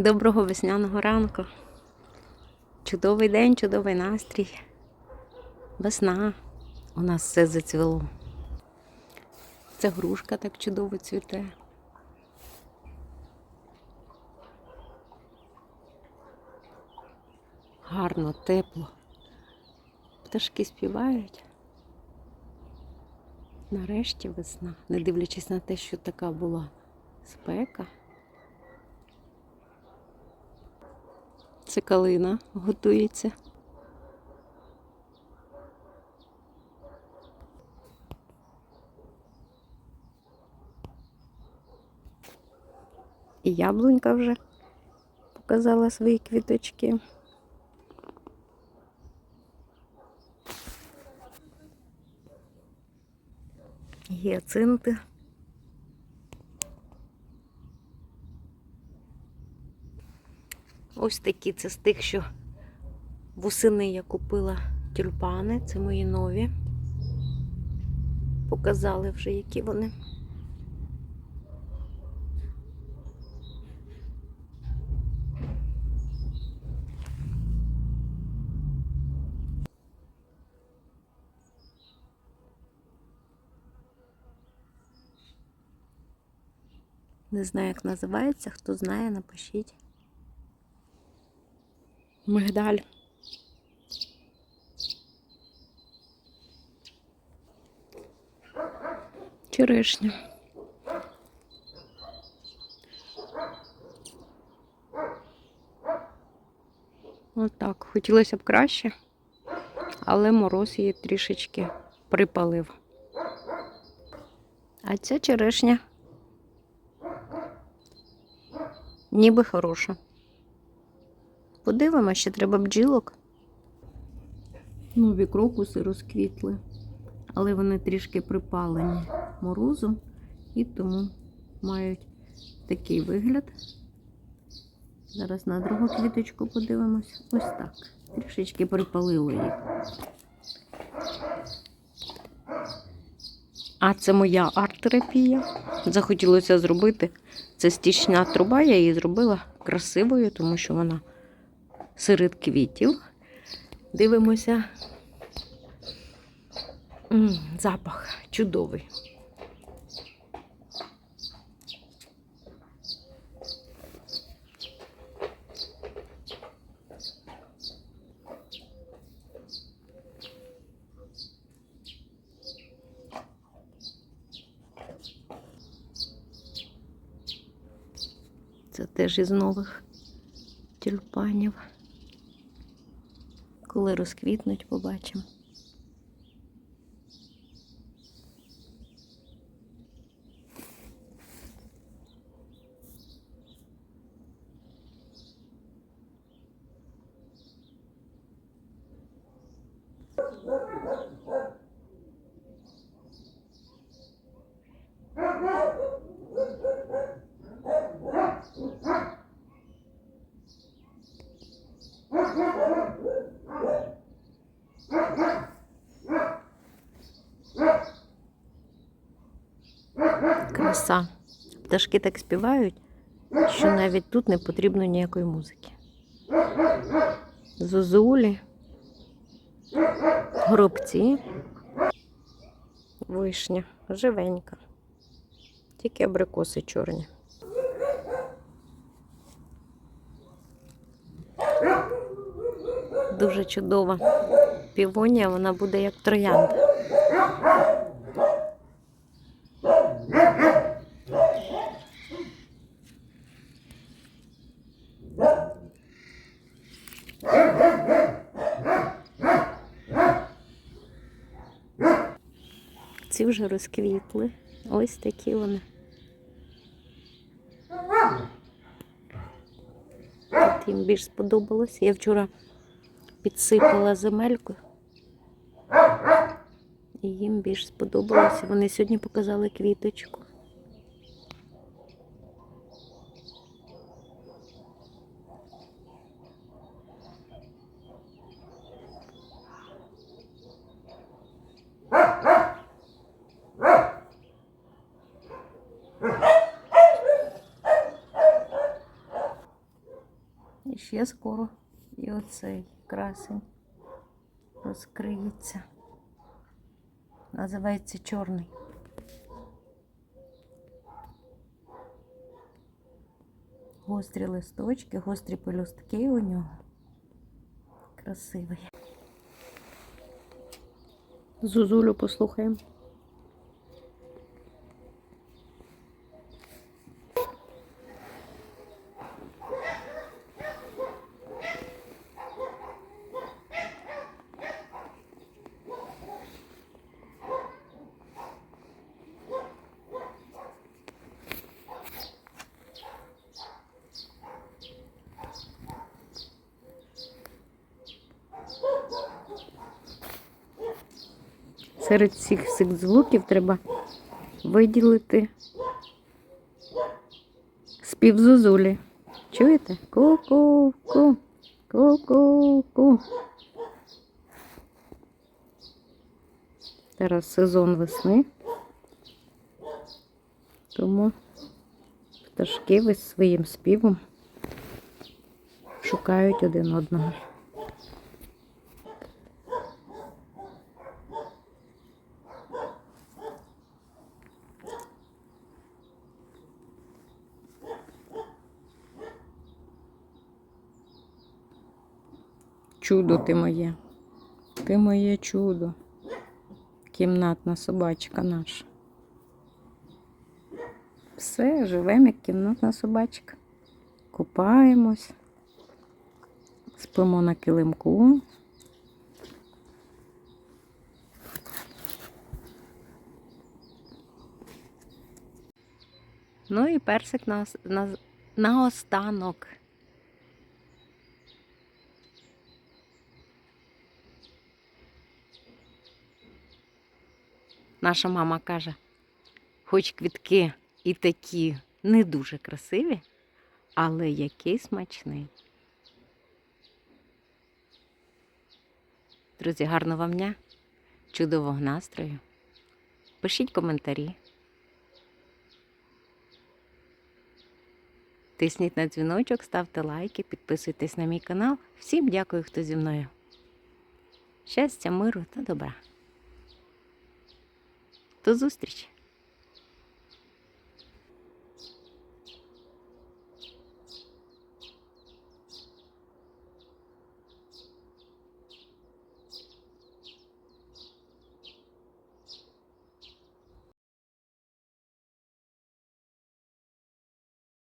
Доброго весняного ранку. Чудовий день, чудовий настрій. Весна. У нас все зацвіло. Це грушка так чудово цвіте. Гарно, тепло. Пташки співають. Нарешті весна, не дивлячись на те, що така була спека. Це калина готується. І яблунька вже показала свої квіточки. Гіацинти. Ось такі це з тих, що восени я купила тюльпани. Це мої нові. Показали вже, які вони. Не знаю, як називається. Хто знає, напишіть. Мигдаль. Черешня. Отак. Хотілося б краще, але мороз її трішечки припалив. А ця черешня ніби хороша. Подивимося, ще треба бджілок. Нові крокуси розквітли, але вони трішки припалені морозом і тому мають такий вигляд. Зараз на другу квіточку подивимось. Ось так. Трішечки припалило їх. А це моя арт-терапія. Захотілося зробити. Це стічна труба, я її зробила красивою, тому що вона серед квітів. Дивимося. М, запах чудовий. Це теж із нових тюльпанів. Коли розквітнуть, побачимо. Краса. Пташки так співають, що навіть тут не потрібно ніякої музики. Зозулі, горобці, вишня, живенька. Тільки абрикоси чорні. Дуже чудова півонія, вона буде як троянда. Вже розквітли. Ось такі вони. Їм більш сподобалось. Я вчора підсипала земельку. І їм більш сподобалося. Вони сьогодні показали квіточку. Ще скоро і оцей красень розкриється. Називається чорний. Гострі листочки, гострі пелюстки у нього. Красивий. Зузулю послухаємо. Серед всіх цих звуків треба виділити спів зозулі. Чуєте? Ку-ку-ку, ку-ку-ку. Зараз сезон весни, тому пташки весь своїм співом шукають один одного. Чудо ти моє. Ти моє чудо. Кімнатна собачка наша. Все, живемо як кімнатна собачка. Купаємось, спимо на килимку. Ну і персик на, на, на останок. Наша мама каже, хоч квітки і такі не дуже красиві, але який смачний. Друзі, гарного вам дня, чудового настрою. Пишіть коментарі. Тисніть на дзвіночок, ставте лайки, підписуйтесь на мій канал. Всім дякую, хто зі мною. Щастя, миру та добра. До зустрічі!